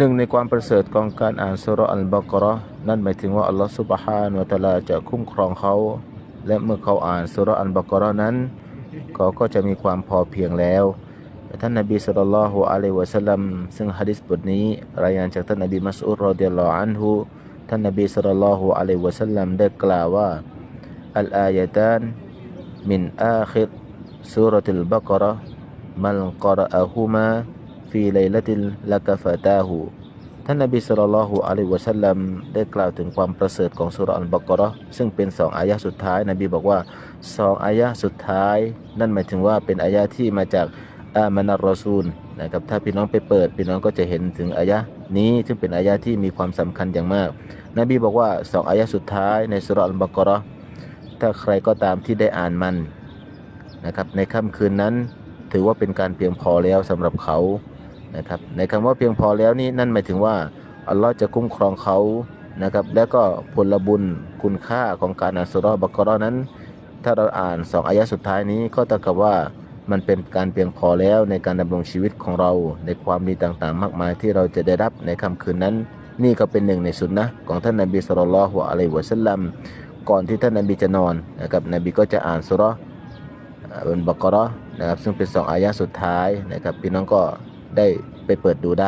หนึ่งในความประเสริฐของการอ่านสุรอัลบากราะห์นั่นหมายถึงว่าอัลลอฮฺสุบฮานวะตาลาจะคุ้มครองเขา และเมื่อเขาอ่านสุรอัลบากราะห์นั้นเขาก็จะมีความพอเพียงแล้วท่านนบีสุลต่านละฮ์อะลัยวะสัลลัมซึ่งฮะดิษบทนี้ รายงานจากท่านนบีมัสอุดรอฎิยัลลอฮุอันฮุท่านนบีสุลต่านละฮ์อะลัยวะสัลลัมได้กล่าวว่าอัลอายะตานมินอาคิรสุรตุลบากราะห์มันกรอะฮุมา ฟีไลละติลละกะฟะตาฮูท่านนบีสุลต่านลฮ์อะลัยวะสัลลัมได้กล่าวถึงความประเสริฐของสุรอัลบากราะซึ่งเป็นสองอายะห์สุดท้าย นบีบอกว่าสองอายะห์สุดท้าย นั่นหมายถึงว่าเป็นอายะห์ที่มาจากอามานัรอซูลนะครับถ้าพี่น้องไปเปิดพี่น้องก็จะเห็นถึงอายะห์นี้ซึ่งเป็นอายะห์ที่มีความสำคัญอย่างมาก นบีบอกว่าสองอายะห์สุดท้ายในสุรอัลบากราะถ้าใครก็ตามที่ได้อ่านมันนะครับในค่ำคืนนั้นถือว่าเป็นการเพียงพอแล้วสำหรับเขา นะครับในคำว่าเพียงพอแล้วนี่นั่นหมายถึงว่าอัลลอฮ์จะคุ้มครองเขานะครับแล้วก็ผลบุญคุณค่าของการอ่านสุราะห์บักราะห์นั้น ถ้าเราอ่านสองอายะสุดท้ายนี้ก็เท่ากับว่ามันเป็นการเพียงพอแล้วในการดำรงชีวิตของเราในความดีต่างๆ มากมายที่เราจะได้รับในค่ำคืนนั้น นี่ก็เป็นหนึ่งในสุนนะของท่านนบีสุลต่านละฮ์อะลัยฮิวะสัลลัมก่อนที่ท่านนบีจะนอนนะครับนบีก็จะอ่านสุรบนบักราะห์นะครับซึ่งเป็นสองอายะสุดท้ายนะครับพี่น้องก็ ได้ไปเปิดดูได้